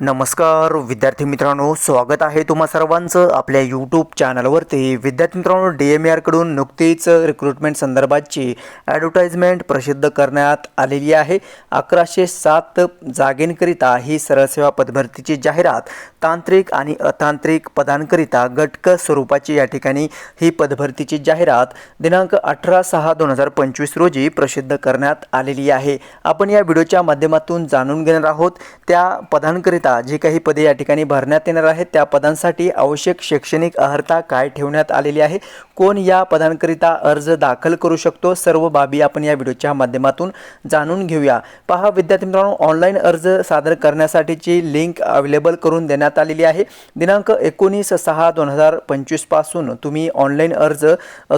नमस्कार विद्यार्थी मित्रांनो स्वागत आहे तुम्हा सर्वांचं आपल्या यूट्यूब चॅनलवरती विद्यार्थी मित्रांनो डी एम आरकडून नुकतीच रिक्रुटमेंट संदर्भातची ॲडव्हर्टाईजमेंट प्रसिद्ध करण्यात आलेली आहे. अकराशे सात जागेंकरिता ही सरळसेवा पदभरतीची जाहिरात तांत्रिक आणि अतांत्रिक पदांकरिता गटक स्वरूपाची या ठिकाणी ही पदभरतीची जाहिरात दिनांक अठरा सहा दोन हजार पंचवीस रोजी प्रसिद्ध करण्यात आलेली आहे. आपण या व्हिडिओच्या माध्यमातून जाणून घेणार आहोत त्या पदांकरिता जी काही पदे या ठिकाणी भरण्यात येणार आहेत त्या पदांसाठी आवश्यक शैक्षणिक अर्हता काय ठेवण्यात आलेली आहे? कोण या पदांकरिता अर्ज दाखल करू शकतो? सर्व बाबी आपण या व्हिडिओच्या माध्यमातून जाणून घेऊया. पहा विद्यार्थी मित्रांनो ऑनलाईन अर्ज सादर करण्यासाठीची लिंक अवेलेबल करून देण्यात आलेली आहे. दिनांक एकोणीस सहा दोन हजार पंचवीसपासून तुम्ही ऑनलाईन अर्ज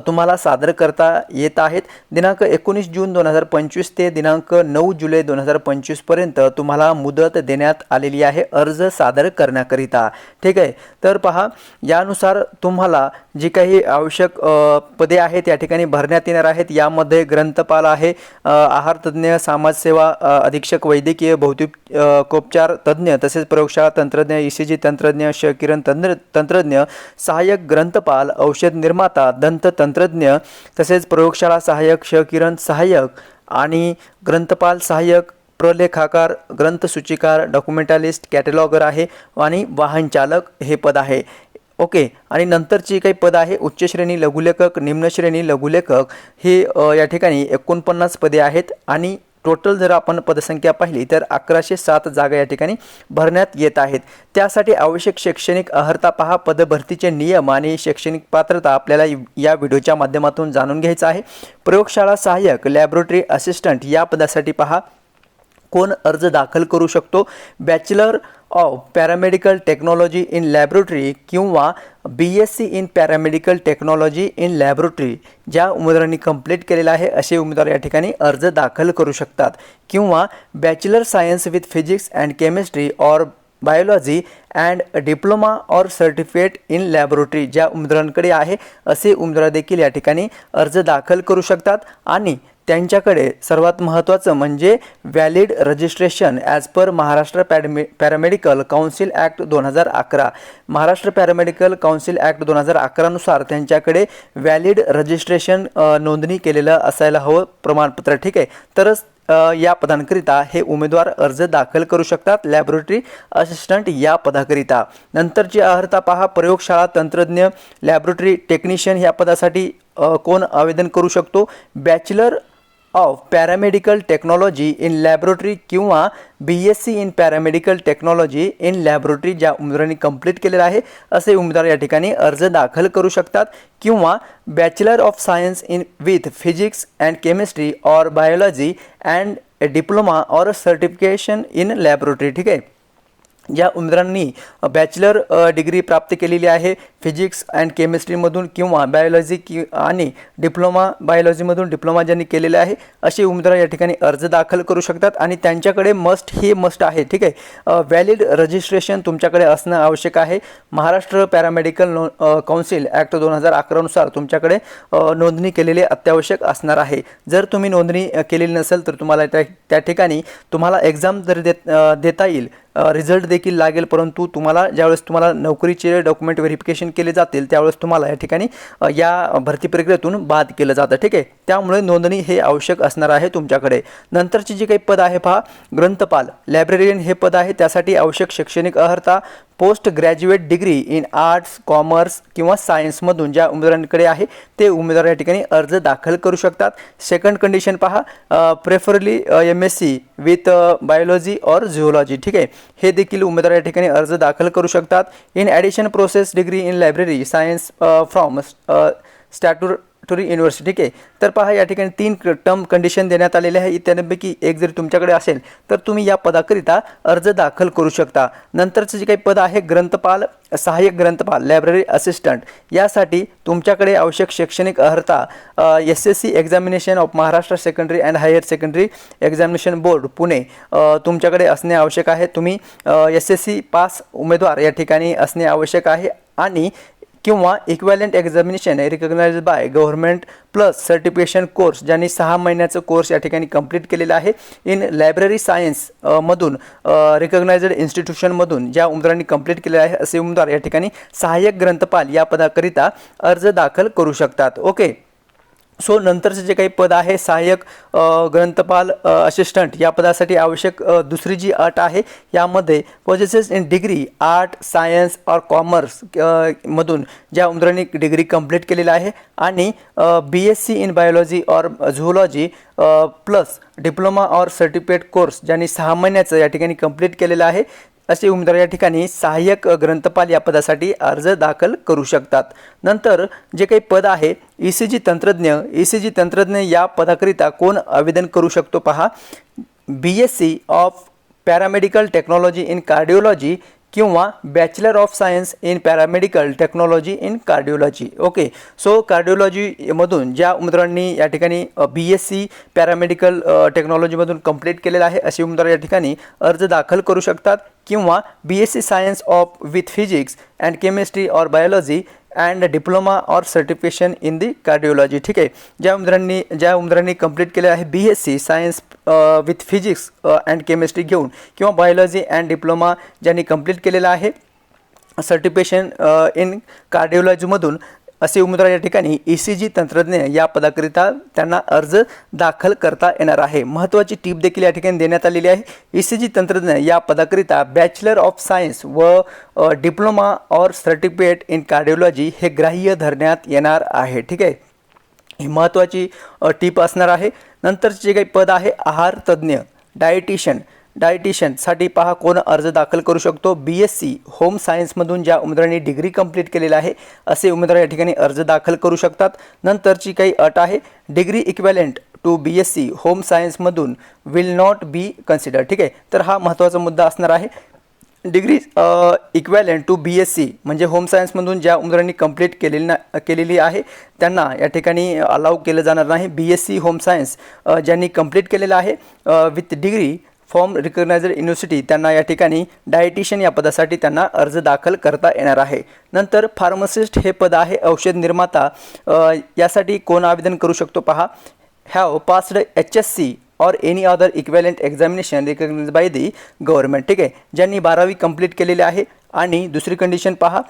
तुम्हाला सादर करता येत आहेत. दिनांक एकोणीस जून दोन हजार पंचवीस ते दिनांक नऊ जुलै दोन हजार पंचवीसपर्यंत तुम्हाला मुदत देण्यात आलेली आहे. अर्ज सादर करण्याकरिता. ठीक आहे? तर पहा यानुसार तुम्हाला जी काही आवश्यक पदे आहेत या ठिकाणी भरण्यात येणार आहेत. यामध्ये ग्रंथपाल आहे आहारतज्ञ आहार तज्ज्ञ समाजसेवा अधीक्षक वैद्यकीय भौतिक कोपचार तज्ज्ञ तसेच प्रयोगशाळा तंत्रज्ञ ई सी जी तंत्रज्ञ श किरण तंत्र तंत्रज्ञ सहाय्यक ग्रंथपाल औषध निर्माता दंत तंत्रज्ञ तसेच प्रयोगशाळा सहाय्यक श किरण सहाय्यक आणि ग्रंथपाल सहाय्यक प्रलेखाकार ग्रंथसूचिकार डॉक्युमेंटालिस्ट कॅटलॉगर आहे आणि वाहनचालक हे पद आहे. ओके आणि नंतरची काही पद आहे उच्च श्रेणी लघुलेखक निम्नश्रेणी लघुलेखक हे या ठिकाणी एकोणपन्नास पदे आहेत आणि टोटल जर आपण पदसंख्या पाहिली तर अकराशे सात जागा या ठिकाणी भरण्यात येत आहेत. त्यासाठी आवश्यक शैक्षणिक अर्हता पहा पदभरतीचे नियम आणि शैक्षणिक पात्रता आपल्याला या व्हिडिओच्या माध्यमातून जाणून घ्यायचं आहे. प्रयोगशाळा सहाय्यक लॅबोरेटरी असिस्टंट या पदासाठी पहा. कोण अर्ज दाखल करू शकतो? Bachelor of paramedical technology in laboratory किंवा B S C in paramedical technology in laboratory ज्या उमेदवारांनी कंप्लीट केलेलं आहे असे उमेदवार या ठिकाणी अर्ज दाखल करू शकतात. किंवा bachelor science with physics and chemistry or biology and diploma or certificate in laboratory ज्या उमेदवारांकडे आहे असे उमेदवार देखील या ठिकाणी अर्ज दाखल करू शकतात. आणि त्यांच्याकडे सर्वात महत्त्वाचं म्हणजे valid registration as per Maharashtra पॅडमे paramedical council act दोन हजार अकरा. महाराष्ट्र पॅरामेडिकल काउन्सिल ॲक्ट दोन हजार अकरानुसार त्यांच्याकडे व्हॅलिड रजिस्ट्रेशन नोंदणी केलेलं असायला हवं प्रमाणपत्र ठीक आहे? तरच या पदांकरिता हे उमेदवार अर्ज दाखल करू शकतात लॅबोरेटरी असिस्टंट या पदाकरिता. नंतरची अर्हता पहा प्रयोगशाळा तंत्रज्ञ लॅबोरेटरी टेक्निशियन ह्या पदासाठी कोण आवेदन करू शकतो? Bachelor of paramedical technology in laboratory किंवा B S C in paramedical technology in laboratory ज्या उमेदवारांनी कंप्लीट केलेलं आहे असे उमेदवार या ठिकाणी अर्ज दाखल करू शकतात. किंवा bachelor of science in with physics and chemistry or biology and diploma or certification in laboratory ठीक आहे? ज्या उमेदवारांनी बॅचलर डिग्री प्राप्त केलेली आहे फिजिक्स अँड केमिस्ट्रीमधून किंवा बायोलॉजी कि आणि डिप्लोमा बायोलॉजीमधून डिप्लोमा ज्यांनी केलेले आहे असे उमेदवार या ठिकाणी अर्ज दाखल करू शकतात आणि त्यांच्याकडे मस्ट हे मस्ट आहे ठीक आहे? व्हॅलिड रजिस्ट्रेशन तुमच्याकडे असणं आवश्यक आहे. Maharashtra paramedical no council council act दोन हजार अकरानुसार तुमच्याकडे नोंदणी केलेली अत्यावश्यक असणार आहे. जर तुम्ही नोंदणी केलेली नसेल तर तुम्हाला त्या त्या ठिकाणी तुम्हाला एक्झाम जर देत देता येईल रिझल्ट देखील लागेल परंतु तुम्हाला ज्यावेळेस तुम्हाला नोकरीचे डॉक्युमेंट व्हेरिफिकेशन केले जातील त्यावेळेस तुम्हाला या ठिकाणी या भरती प्रक्रियेतून बाद केलं जातं ठीक आहे? त्यामुळे नोंदणी हे आवश्यक असणार आहे तुमच्याकडे. नंतरची जी काही पद आहे पहा ग्रंथपाल लायब्ररियन हे पद आहे त्यासाठी आवश्यक शैक्षणिक अर्हता post graduate degree in arts commerce किंवा सायन्समधून ज्या उमेदवारांकडे आहे ते उमेदवार या ठिकाणी अर्ज दाखल करू शकतात. सेकंड कंडिशन पहा preferably M S C with biology or zoology ठीक आहे? हे देखील उमेदवार या ठिकाणी अर्ज दाखल करू शकतात. In addition process degree in library science from statutory university ठीक आहे. तर पहा या ठिकाणी तीन टर्म कंडिशन देण्यात आलेले आहे. त्यापैकी एक जरी तुमच्याकडे असेल तर तुम्ही या पदाकरिता अर्ज दाखल करू शकता. नंतरचं जे काही पद आहे ग्रंथपाल सहाय्यक ग्रंथपाल लायब्ररी असिस्टंट यासाठी तुमच्याकडे आवश्यक शैक्षणिक अर्हता S S C examination of Maharashtra secondary and higher secondary examination board Pune तुमच्याकडे असणे आवश्यक आहे. तुम्ही एस एस सी पास उमेदवार या ठिकाणी असणे आवश्यक आहे. आणि किंवा equivalent examination recognise by government plus certification course ज्यांनी सहा महिन्याचं कोर्स या ठिकाणी कंप्लीट केलेला आहे. इन लायब्ररी सायन्स मधून रिकग्नायझड इन्स्टिट्यूशनमधून ज्या उमेदवारांनी कंप्लीट केलेलं आहे असे उमेदवार या ठिकाणी सहाय्यक ग्रंथपाल या पदाकरिता अर्ज दाखल करू शकतात. ओके सो नंतरचे जे काही पद आहे सहाय्यक ग्रंथपाल असिस्टंट या पदासाठी आवश्यक दुसरी जी अट आहे यामध्ये possesses in degree art science or commerce मधून ज्या उमेदवारांनी डिग्री कंप्लीट केलेली आहे आणि B S C in biology or zoology plus diploma or certificate course ज्यांनी सहा महिन्याचं या ठिकाणी कंप्लीट केलेलं आहे असे उमेदवार या ठिकाणी सहाय्यक ग्रंथपाल या पदासाठी अर्ज दाखल करू शकतात. नंतर जे काही पद आहे ई सी जी तंत्रज्ञ ई सी जी तंत्रज्ञ या पदाकरिता कोण आवेदन करू शकतो पहा. B S C of paramedical technology in cardiology किंवा bachelor of science in paramedical technology in cardiology okay so कार्डिओलॉजीमधून ज्या उमेदवारांनी या ठिकाणी बी एस सी पॅरामेडिकल टेक्नॉलॉजीमधून कंप्लीट केलेलं आहे असे उमेदवार या ठिकाणी अर्ज दाखल करू शकतात. किंवा B S C science of with physics and chemistry or biology and diploma or certification in the cardiology ठीक आहे. ज्या उमेदवारांनी ज्या उमेदवारांनी कंप्लीट केले आहे B S C science with physics and chemistry घेऊन किंवा बायोलॉजी अँड डिप्लोमा ज्यांनी कंप्लीट केलेला आहे सर्टिफिकेशन इन कार्डिओलॉजीमधून असे उमेदवार या ठिकाणी ई सी जी तंत्रज्ञ या पदाकरिता त्यांना अर्ज दाखल करता येणार आहे. महत्त्वाची टीप देखील या ठिकाणी देण्यात आलेली आहे. ई सी जी तंत्रज्ञ या पदाकरिता बॅचलर ऑफ सायन्स व diploma or certificate in cardiology हे ग्राह्य धरण्यात येणार आहे. ठीक आहे? ही महत्त्वाची टीप असणार आहे. नंतरचे जे काही पद आहे आहार तज्ज्ञ डायटिशियन डायटिशियनसाठी पहा कोण अर्ज दाखल करू शकतो. बी एस सी होम सायन्समधून ज्या उमेदवारांनी डिग्री कंप्लीट केलेलं आहे असे उमेदवार या ठिकाणी अर्ज दाखल करू शकतात. नंतरची काही अट आहे. Degree equivalent to B S C home सायन्समधून will not be consider ठीक आहे? तर हा महत्त्वाचा मुद्दा असणार आहे. Degree equivalent to B S C म्हणजे होम सायन्समधून ज्या उमेदवारांनी कंप्लीट केलेली ना केलेली आहे त्यांना या ठिकाणी अलाव केलं जाणार नाही. B S C home science ज्यांनी कंप्लीट केलेलं आहे with degree from recognised university त्यांना या ठिकाणी डायटिशियन या पदासाठी त्यांना अर्ज दाखल करता येणार आहे. नंतर फार्मसिस्ट हे पद आहे औषध निर्माता. यासाठी कोण आवेदन करू शकतो पहा. Have passed H S C or any other equivalent examination recognise by the government ठीक आहे? ज्यांनी बारावी कंप्लीट केलेले आहे आणि दुसरी कंडिशन पहा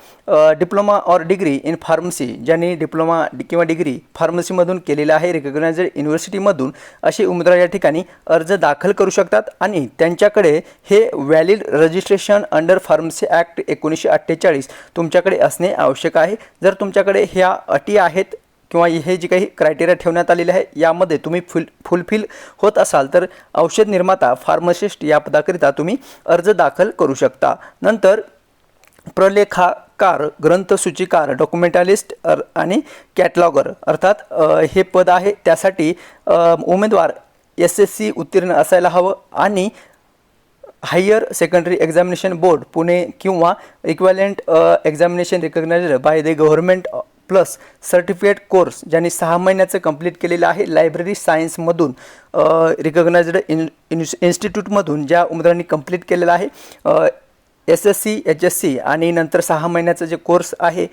diploma or degree in pharmacy ज्यांनी डिप्लोमा किंवा डिग्री फार्मसीमधून केलेलं आहे रिकग्नायझड युनिव्हर्सिटीमधून असे उमेदवार या ठिकाणी अर्ज दाखल करू शकतात. आणि त्यांच्याकडे हे valid registration under pharmacy act एकोणीसशे अठ्ठेचाळीस तुमच्याकडे असणे आवश्यक आहे. जर तुमच्याकडे ह्या अटी आहेत किंवा हे जे काही क्रायटेरिया ठेवण्यात आलेले आहे यामध्ये तुम्ही फुल फुलफिल होत असाल तर औषध निर्माता फार्मासिस्ट या पदाकरिता तुम्ही अर्ज दाखल करू शकता. नंतर प्रलेखाकार ग्रंथसूचीकार डॉक्युमेंटालिस्ट अर आणि कॅटलॉगर अर्थात हे पद आहे. त्यासाठी उमेदवार एस एस सी उत्तीर्ण असायला हवं आणि higher secondary examination board Pune किंवा equivalent examination recognised by the government plus certificate course ज्यांनी सहा महिन्याचं कंप्लीट केलेलं आहे लायब्ररी सायन्समधून रिकग्नाइज्ड इन इन्स्टिट्यूटमधून ज्या उमेदवारांनी कंप्लीट केलेलं आहे S S C H S C आणि नंतर सहा महिन्याचं जे कोर्स आहे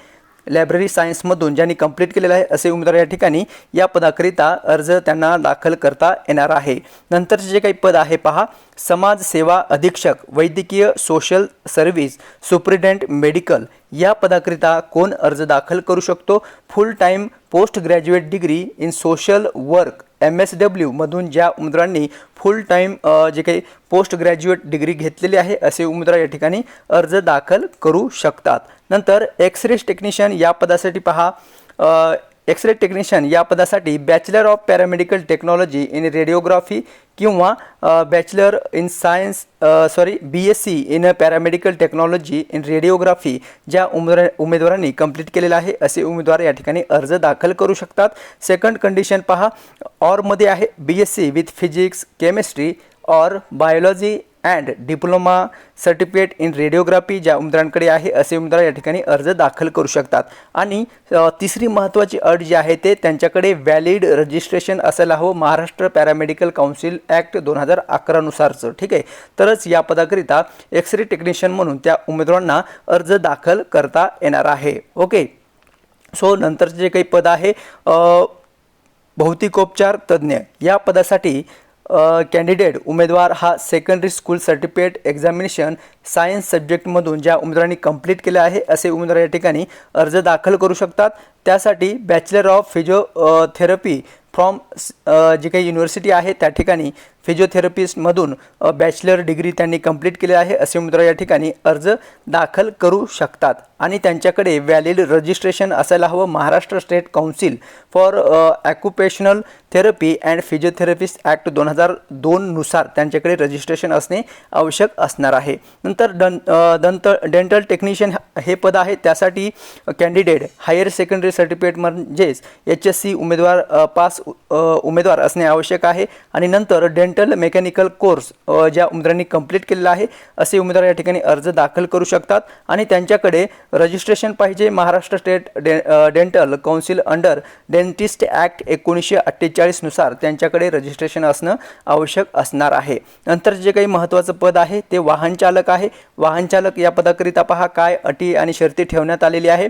लायब्ररी सायन्समधून ज्यांनी कंप्लीट केलेलं आहे असे उमेदवार या ठिकाणी या पदाकरिता अर्ज त्यांना दाखल करता येणार आहे. नंतरचे जे काही पद आहे पहा समाजसेवा अधीक्षक वैद्यकीय सोशल सर्व्हिस सुप्रिटेंट मेडिकल या पदाकरिता कोण अर्ज दाखल करू शकतो? Full time post graduate degree in social work M S डब्ल्यूमधून ज्या उमेदवारांनी फुल टाईम जे काही पोस्ट ग्रॅज्युएट डिग्री घेतलेली आहे असे उमेदवार या ठिकाणी अर्ज दाखल करू शकतात. नंतर एक्सरेज टेक्निशियन या पदासाठी पहा. एक्सरे टेक्निशियन या पदासाठी bachelor of paramedical technology in radiography किंवा bachelor in science sorry B S C in paramedical technology in radiography ज्या उमेदवार उमेदवारांनी कंप्लीट केलेलं आहे असे उमेदवार या ठिकाणी अर्ज दाखल करू शकतात. सेकंड कंडिशन पहा ऑरमध्ये आहे B S C with physics chemistry or biology and diploma certificate in radiography ज्या उमेदवारांकडे आहे असे उमेदवार या ठिकाणी अर्ज दाखल करू शकतात. आणि तिसरी महत्त्वाची अट जी आहे ते त्यांच्याकडे व्हॅलिड रजिस्ट्रेशन असायला हवं महाराष्ट्र पॅरामेडिकल काउन्सिल ॲक्ट दोन हजार अकरानुसारचं ठीक आहे? तरच या पदाकरिता एक्सरे टेक्निशियन म्हणून त्या उमेदवारांना अर्ज दाखल करता येणार आहे. ओके? सो नंतरचे जे काही पद आहे भौतिकोपचार तज्ज्ञ या पदासाठी कॅन्डिडेट उमेदवार हा secondary school certificate examination science सब्जेक्टमधून ज्या उमेदवारांनी कंप्लीट केले आहे असे उमेदवार या ठिकाणी अर्ज दाखल करू शकतात. त्यासाठी बॅचलर ऑफ फिजिओथेरपी फ्रॉम जी काही युनिव्हर्सिटी आहे त्या ठिकाणी फिजिओथेरपिस्टमधून बॅचलर डिग्री त्यांनी कंप्लीट केली आहे असे उमेदवार या ठिकाणी अर्ज दाखल करू शकतात. आणि त्यांच्याकडे व्हॅलिड रजिस्ट्रेशन असायला हवं. Maharashtra state council for occupational therapy and physiotherapist act दोन हजार दोननुसार त्यांच्याकडे रजिस्ट्रेशन असणे आवश्यक असणार आहे. नंतर डन दंत डेंटल टेक्निशियन हे पद आहे. त्यासाठी कॅन्डिडेट हायर सेकंडरी सर्टिफिकेट म्हणजेच एच एस सी उमेदवार पास उमेदवार असणे आवश्यक आहे. आणि नंतर डेंट डेंटल मेकॅनिकल कोर्स ज्या उमेदवारांनी कंप्लीट केलेला आहे असे उमेदवार या ठिकाणी अर्ज दाखल करू शकतात. आणि त्यांच्याकडे रजिस्ट्रेशन पाहिजे. Maharashtra state day dental council under dentist act एकोणीसशे अठ्ठेचाळीसनुसार त्यांच्याकडे रजिस्ट्रेशन असणं आवश्यक असणार आहे. नंतर जे काही महत्त्वाचं पद आहे ते वाहनचालक आहे. वाहनचालक या पदाकरिता पहा काय अटी आणि शर्ती ठेवण्यात आलेली आहे.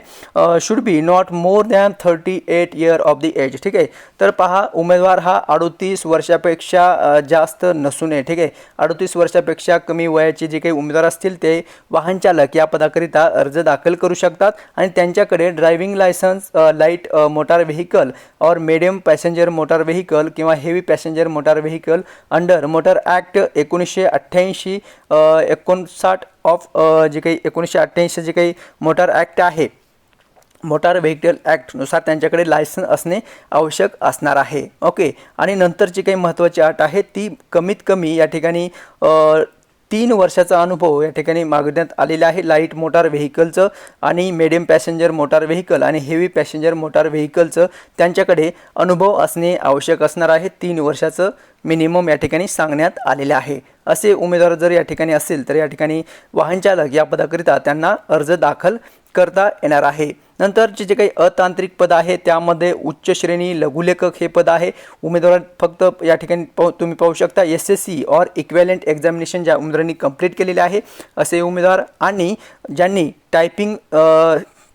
Should be not more than thirty eight year of the age ठीक आहे? तर पहा उमेदवार हा अडोतीस वर्षापेक्षा जास्त नसू नये ठीक आहे? अडतीस वर्षापेक्षा कमी वयाचे जे काही उमेदवार असतील ते वाहन चालक या पदाकरिता अर्ज दाखल करू शकतात आणि त्यांच्याकडे driving licence light motor vehicle or medium passenger motor vehicle किंवा heavy passenger motor vehicle under motor act एकोणीसशे अठ्ठ्याऐंशी एकोणसाठ ऑफ जे काही एकोणीसशे अठ्ठ्याऐंशी जे काही मोटार ॲक्ट आहे मोटार व्हेकल ॲक्टनुसार त्यांच्याकडे लायसन्स असणे आवश्यक असणार आहे. ओके. आणि नंतरची काही महत्त्वाची अट आहे ती कमीत कमी या ठिकाणी तीन वर्षाचा अनुभव या ठिकाणी मागण्यात आलेला आहे. लाइट मोटार व्हेकलचं आणि मिडियम पॅसेंजर मोटार व्हेकल आणि हेवी पॅसेंजर मोटार व्हेकलचं त्यांच्याकडे अनुभव असणे आवश्यक असणार आहे. तीन वर्षाचं मिनिमम या ठिकाणी सांगण्यात आलेले आहे. असे उमेदवार जर या ठिकाणी असेल तर या ठिकाणी वाहनचालक या पदाकरिता त्यांना अर्ज दाखल करता येणार आहे. नंतरचे जे काही अतांत्रिक पद आहे त्यामध्ये उच्च श्रेणी लघुलेखक हे पद आहे. उमेदवार फक्त या ठिकाणी पाहू तुम्ही पाहू शकता S S C or equivalent examination ज्या उमेदवारांनी कंप्लीट केलेले आहे असे उमेदवार आणि ज्यांनी टायपिंग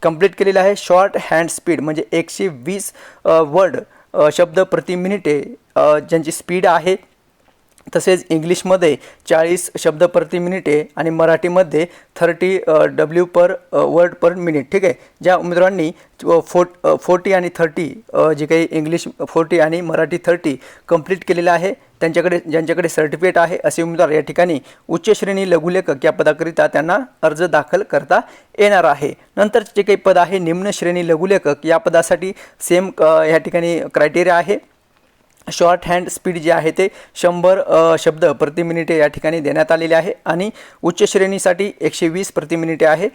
कंप्लीट केलेलं आहे शॉर्ट हँड स्पीड म्हणजे एकशे वीस वर्ड शब्द प्रति मिनिटे ज्यांची स्पीड आहे तसेच इंग्लिशमध्ये चाळीस शब्द प्रति मिनिटे आणि मराठीमध्ये thirty W per word per minute. ठीक आहे? ज्या उमेदवारांनी फोट फोर्टी आणि थर्टी जे काही इंग्लिश फोर्टी आणि मराठी थर्टी कंप्लीट केलेलं आहे त्यांच्याकडे ज्यांच्याकडे सर्टिफिकेट आहे असे उमेदवार या ठिकाणी उच्च श्रेणी लघुलेखक या पदाकरिता त्यांना अर्ज दाखल करता येणार आहे. नंतर जे काही पद आहे निम्न श्रेणी लघुलेखक या पदासाठी सेम या ठिकाणी क्रायटेरिया आहे. शॉर्ट हँड स्पीड जे आहे ते शंभर शब्द प्रति मिनिटे या ठिकाणी देण्यात आलेले आहे आणि उच्च श्रेणीसाठी एकशे वीस प्रति मिनिटे आहे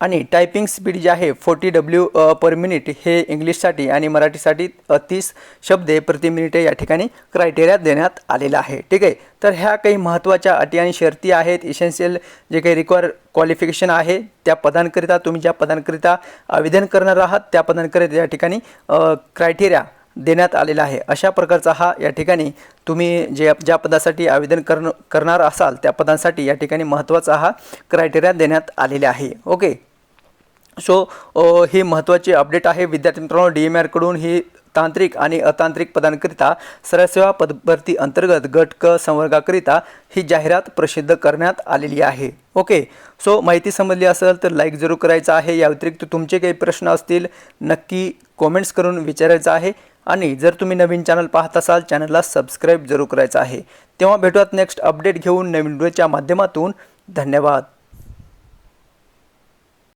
आणि टायपिंग स्पीड जे आहे फोर्टी डब्ल्यू पर मिनिट हे इंग्लिशसाठी आणि मराठीसाठी तीस शब्दे प्रति मिनिटे या ठिकाणी क्रायटेरिया देण्यात आलेला आहे. ठीक आहे? तर ह्या काही महत्त्वाच्या अटी आणि शर्ती आहेत. इसेन्शियल जे काही रिक्वायर क्वालिफिकेशन आहे त्या पदांकरिता तुम्ही ज्या पदांकरिता आवेदन करणार आहात त्या पदांकरिता या ठिकाणी क्रायटेरिया देण्यात आलेला आहे. अशा प्रकारचा हा या ठिकाणी तुम्ही जे ज्या पदासाठी आवेदन करण करणार असाल त्या पदांसाठी या ठिकाणी महत्त्वाचा हा क्रायटेरिया देण्यात आलेला आहे. ओके सो ही महत्त्वाची अपडेट आहे. विद्यार्थी मित्रांनो डी एम आरकडून ही तांत्रिक आणि अतांत्रिक पदांकरिता सरसेवा पदभरती अंतर्गत गट क संवर्गाकरिता ही जाहिरात प्रसिद्ध करण्यात आलेली आहे. ओके सो माहिती समजली असेल तर लाईक जरूर करायचं आहे. या व्यतिरिक्त तुमचे काही प्रश्न असतील नक्की कॉमेंट्स करून विचारायचं आहे. आणि जर तुम्ही नवीन चॅनल पाहत असाल चॅनलला सबस्क्राईब जरूर करायचं आहे. तेव्हा भेटूयात नेक्स्ट अपडेट घेऊन नवीन व्हिडिओच्या माध्यमातून. धन्यवाद.